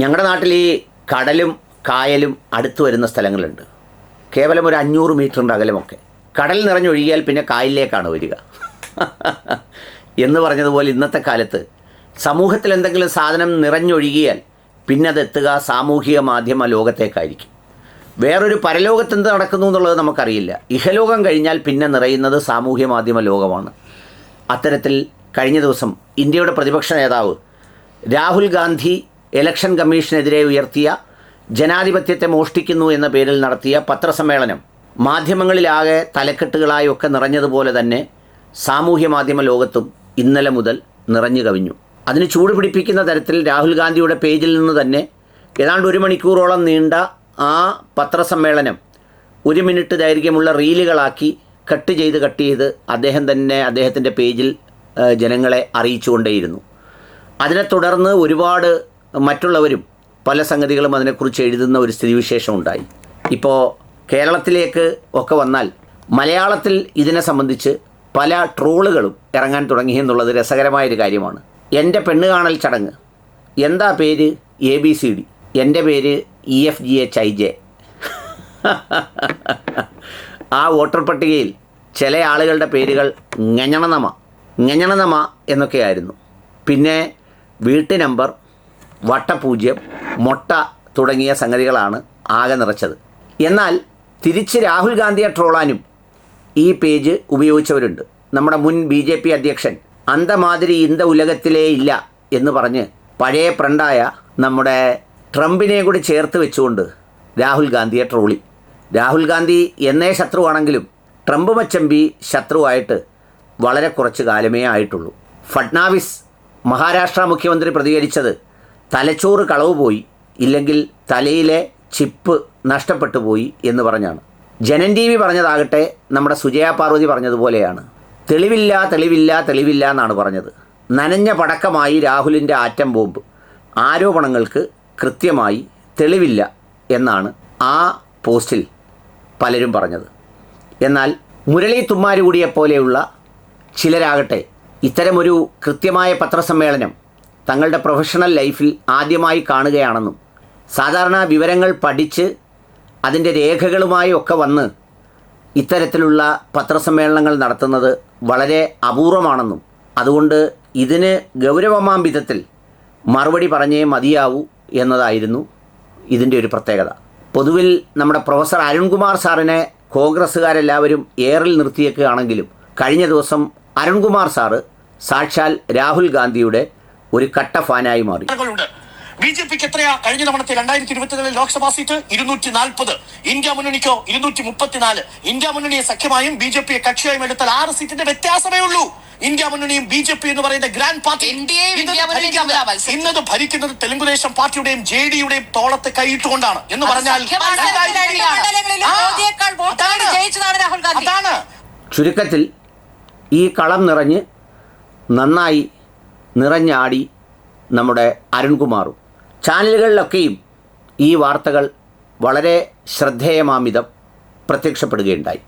ഞങ്ങളുടെ നാട്ടിൽ ഈ കടലും കായലും അടുത്ത് വരുന്ന സ്ഥലങ്ങളുണ്ട്. കേവലം ഒരു അഞ്ഞൂറ് മീറ്ററിന്റെ അകലമൊക്കെ. കടൽ നിറഞ്ഞൊഴുകിയാൽ പിന്നെ കായലിലേക്കാണ് വരിക. എന്ന് പറഞ്ഞതുപോലെ ഇന്നത്തെ കാലത്ത് സമൂഹത്തിൽ എന്തെങ്കിലും സാധനം നിറഞ്ഞൊഴുകിയാൽ പിന്നെ അതെത്തുക സാമൂഹിക മാധ്യമ ലോകത്തേക്കായിരിക്കും. വേറൊരു പരലോകത്ത് എന്ത് നടക്കുന്നു എന്നുള്ളത് നമുക്കറിയില്ല. ഇഹലോകം കഴിഞ്ഞാൽ പിന്നെ നിറയുന്നത് സാമൂഹ്യ മാധ്യമ ലോകമാണ്. അത്തരത്തിൽ കഴിഞ്ഞ ദിവസം ഇന്ത്യയുടെ പ്രതിപക്ഷ നേതാവ് രാഹുൽ ഗാന്ധി ഇലക്ഷൻ കമ്മീഷനെതിരെ ഉയർത്തിയ ജനാധിപത്യത്തെ മോഷ്ടിക്കുന്നു എന്ന പേരിൽ നടത്തിയ പത്രസമ്മേളനം മാധ്യമങ്ങളിലാകെ തലക്കെട്ടുകളായി ഒക്കെ നിറഞ്ഞതുപോലെ തന്നെ സാമൂഹ്യ മാധ്യമ ലോകത്തും ഇന്നലെ മുതൽ നിറഞ്ഞു കവിഞ്ഞു. അതിന് ചൂടുപിടിപ്പിക്കുന്ന തരത്തിൽ രാഹുൽ ഗാന്ധിയുടെ പേജിൽ നിന്ന് തന്നെ ഏതാണ്ട് ഒരു മണിക്കൂറോളം നീണ്ട ആ പത്രസമ്മേളനം ഒരു മിനിറ്റ് ദൈർഘ്യമുള്ള റീലുകളാക്കി കട്ട് ചെയ്ത് കട്ട് ചെയ്ത് അദ്ദേഹം തന്നെ അദ്ദേഹത്തിന്റെ പേജിൽ ജനങ്ങളെ അറിയിച്ചുകൊണ്ടേയിരുന്നു. അതിനെ തുടർന്ന് ഒരുപാട് മറ്റുള്ളവരും പല സംഗതികളും അതിനെക്കുറിച്ച് എഴുതുന്ന ഒരു സ്ഥിതിവിശേഷം ഉണ്ടായി. ഇപ്പോൾ കേരളത്തിലേക്ക് ഒക്കെ വന്നാൽ മലയാളത്തിൽ ഇതിനെ സംബന്ധിച്ച് പല ട്രോളുകളും ഇറങ്ങാൻ തുടങ്ങി എന്നുള്ളത് രസകരമായൊരു കാര്യമാണ്. എന്റെ പെണ്ണ് കാണൽ ചടങ്ങ്. എന്താ പേര്? A B C D. എന്റെ പേര് E F G H I J. ആ വോട്ടർ പട്ടികയിൽ ചില ആളുകളുടെ പേരുകൾ ഞഞ്ഞണനമ ഞഞ്ഞണനമ എന്നൊക്കെയായിരുന്നു. പിന്നെ വീട്ടു നമ്പർ വട്ടപൂജ്യം മൊട്ട തുടങ്ങിയ സംഗതികളാണ് ആകെ നിറച്ചത്. എന്നാൽ തിരിച്ച് രാഹുൽ ഗാന്ധിയെ ട്രോളാനും ഈ പേജ് ഉപയോഗിച്ചവരുണ്ട്. നമ്മുടെ മുൻ ബി ജെ പി അധ്യക്ഷൻ അന്തമാതിരി ഇന്ത ഉലകത്തിലേ ഇല്ല എന്ന് പറഞ്ഞ് പഴയ ഫ്രണ്ടായ നമ്മുടെ ട്രംപിനെ കൂടി ചേർത്ത് വെച്ചുകൊണ്ട് രാഹുൽ ഗാന്ധിയെ ട്രോളി. രാഹുൽ ഗാന്ധി എന്നേ ശത്രുവാണെങ്കിലും ട്രംപ് മച്ചമ്പി ശത്രുവായിട്ട് വളരെ കുറച്ച് കാലമേ ആയിട്ടുള്ളൂ. ഫഡ്നാവിസ് മഹാരാഷ്ട്ര മുഖ്യമന്ത്രി പ്രതികരിച്ചത് തലച്ചോറ് കളവ് പോയി ഇല്ലെങ്കിൽ തലയിലെ ചിപ്പ് നഷ്ടപ്പെട്ടു പോയി എന്ന് പറഞ്ഞാണ്. ജനൻ ടി വി പറഞ്ഞതാകട്ടെ നമ്മുടെ സുജയ പാർവതി പറഞ്ഞതുപോലെയാണ്. തെളിവില്ല തെളിവില്ല തെളിവില്ല എന്നാണ് പറഞ്ഞത്. നനഞ്ഞ പടക്കമായി രാഹുലിന്റെ ആറ്റം ബോംബ്. ആരോപണങ്ങൾക്ക് കൃത്യമായി തെളിവില്ല എന്നാണ് ആ പോസ്റ്റിൽ പലരും പറഞ്ഞത്. എന്നാൽ മുരളി തുമ്മാരുകൂടിയെ പോലെയുള്ള ചിലരാകട്ടെ ഇത്തരമൊരു കൃത്യമായ പത്രസമ്മേളനം തങ്ങളുടെ പ്രൊഫഷണൽ ലൈഫിൽ ആദ്യമായി കാണുകയാണെന്നും സാധാരണ വിവരങ്ങൾ പഠിച്ച് അതിന്റെ രേഖകളുമായി ഒക്കെ വന്ന് ഇത്തരത്തിലുള്ള പത്രസമ്മേളനങ്ങൾ നടത്തുന്നത് വളരെ അപൂർവമാണെന്നും അതുകൊണ്ട് ഇതിന് ഗൗരവമാം വിധത്തിൽ മറുപടി പറഞ്ഞേ മതിയാവൂ എന്നതായിരുന്നു ഇതിന്റെ ഒരു പ്രത്യേകത. പൊതുവിൽ നമ്മുടെ പ്രൊഫസർ അരുൺകുമാർ സാറിനെ കോൺഗ്രസ്സുകാരെല്ലാവരും ഏറിൽ നിർത്തിയേക്കുകയാണെങ്കിലും കഴിഞ്ഞ ദിവസം അരുൺകുമാർ സാറ് സാക്ഷാൽ രാഹുൽ ഗാന്ധിയുടെ ഒരു കട്ട ഫാനായി മാറി. ഉണ്ട് ബി ജെ പിക്ക് എത്രയാ? കഴിഞ്ഞ തവണത്തെ രണ്ടായിരത്തി ഇരുപത്തിനാലിൽ ലോക്സഭാ സീറ്റ് ഇരുന്നൂറ്റി നാൽപ്പത് ഇന്ത്യ മുന്നണിക്കോ ഇരുന്നൂറ്റി മുപ്പത്തിനാല് ഇന്ത്യ മുന്നണിയെ സഖ്യമായും ബി ജെ പിയെ കക്ഷിയായും എടുത്താൽ ആറ് സീറ്റിന്റെ വ്യത്യാസമേ ഉള്ളൂ. ഇന്ത്യ മുന്നണിയും ബി ജെ പി എന്ന് പറയുന്ന ഗ്രാൻഡ് പാർട്ടി ഇന്നത് ഭരിക്കുന്നത് തെലുങ്കുദേശം പാർട്ടിയുടെയും ജെ ഡിയുടെയും തോളത്ത് കൈയിട്ടുകൊണ്ടാണ് എന്ന് പറഞ്ഞാൽ ചുരുക്കത്തിൽ ഈ കളം നിറഞ്ഞ് നന്നായി നിറഞ്ഞാടി നമ്മുടെ അരുൺകുമാറും. ചാനലുകളിലൊക്കെയും ഈ വാർത്തകൾ വളരെ ശ്രദ്ധേയമാമിതം പ്രത്യക്ഷപ്പെടുകയുണ്ടായി.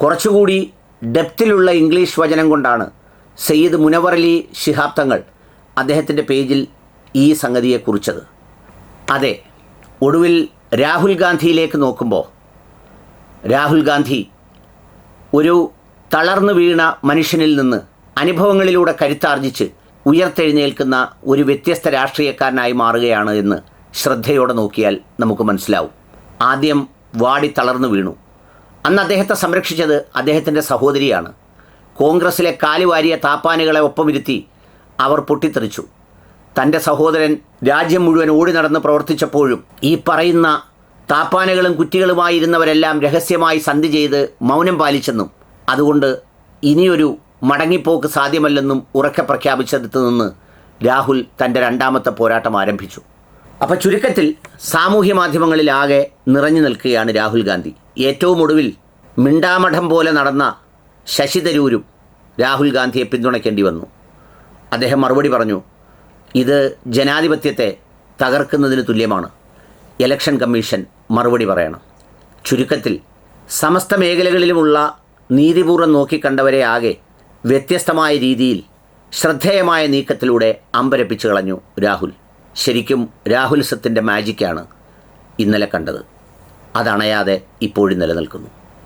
കുറച്ചുകൂടി ഡെപ്തിലുള്ള ഇംഗ്ലീഷ് വചനം കൊണ്ടാണ് സയ്യിദ് മുനവർ അലി ശിഹാബ് തങ്ങൾ അദ്ദേഹത്തിന്റെ പേജിൽ ഈ സംഗതിയെ കുറിച്ചത് അതെ ഒടുവിൽ രാഹുൽ ഗാന്ധിയിലേക്ക് നോക്കുമ്പോൾ രാഹുൽ ഗാന്ധി ഒരു തളർന്നു വീണ മനുഷ്യനിൽ നിന്ന് അനുഭവങ്ങളിലൂടെ കരുത്താർജിച്ച് ഉയർത്തെഴുന്നേൽക്കുന്ന ഒരു വ്യത്യസ്ത രാഷ്ട്രീയക്കാരനായി മാറുകയാണ് എന്ന് ശ്രദ്ധയോടെ നോക്കിയാൽ നമുക്ക് മനസ്സിലാവും. ആദ്യം വാടി തളർന്നു വീണു. അന്ന് അദ്ദേഹത്തെ സംരക്ഷിച്ചത് അദ്ദേഹത്തിന്റെ സഹോദരിയാണ്. കോൺഗ്രസിലെ കാലുവാരിയ താപ്പാനുകളെ ഒപ്പമിരുത്തി അവർ പൊട്ടിത്തെറിച്ചു. തന്റെ സഹോദരൻ രാജ്യം മുഴുവൻ ഓടി നടന്ന് പ്രവർത്തിച്ചപ്പോഴും ഈ പറയുന്ന താപ്പാനകളും കുറ്റികളുമായിരുന്നവരെല്ലാം രഹസ്യമായി സന്ധി ചെയ്ത് മൗനം പാലിച്ചെന്നും അതുകൊണ്ട് ഇനിയൊരു മടങ്ങിപ്പോക്ക് സാധ്യമല്ലെന്നും ഉറക്കെ പ്രഖ്യാപിച്ചെടുത്തു നിന്ന് രാഹുൽ തന്റെ രണ്ടാമത്തെ പോരാട്ടം ആരംഭിച്ചു. അപ്പോൾ ചുരുക്കത്തിൽ സാമൂഹ്യ മാധ്യമങ്ങളിലാകെ നിറഞ്ഞു നിൽക്കുകയാണ് രാഹുൽ ഗാന്ധി. ഏറ്റവും ഒടുവിൽ മിണ്ടാമഠം പോലെ നടന്ന ശശി തരൂരും രാഹുൽ ഗാന്ധിയെ പിന്തുണയ്ക്കേണ്ടി വന്നു. അദ്ദേഹം മറുപടി പറഞ്ഞു ഇത് ജനാധിപത്യത്തെ തകർക്കുന്നതിന് തുല്യമാണ്. ഇലക്ഷൻ കമ്മീഷൻ മറുപടി പറയണം. ചുരുക്കത്തിൽ സമസ്ത മേഖലകളിലുമുള്ള നീതിപൂർവം നോക്കിക്കണ്ടവരെ ആകെ വ്യത്യസ്തമായ രീതിയിൽ ശ്രദ്ധേയമായ നീക്കത്തിലൂടെ അമ്പരപ്പിച്ചു കളഞ്ഞു രാഹുൽ. ശരിക്കും രാഹുൽ സത്തിന്റെ മാജിക്കാണ് ഇന്നലെ കണ്ടത്. അതണയാതെ ഇപ്പോഴും നിലനിൽക്കുന്നു.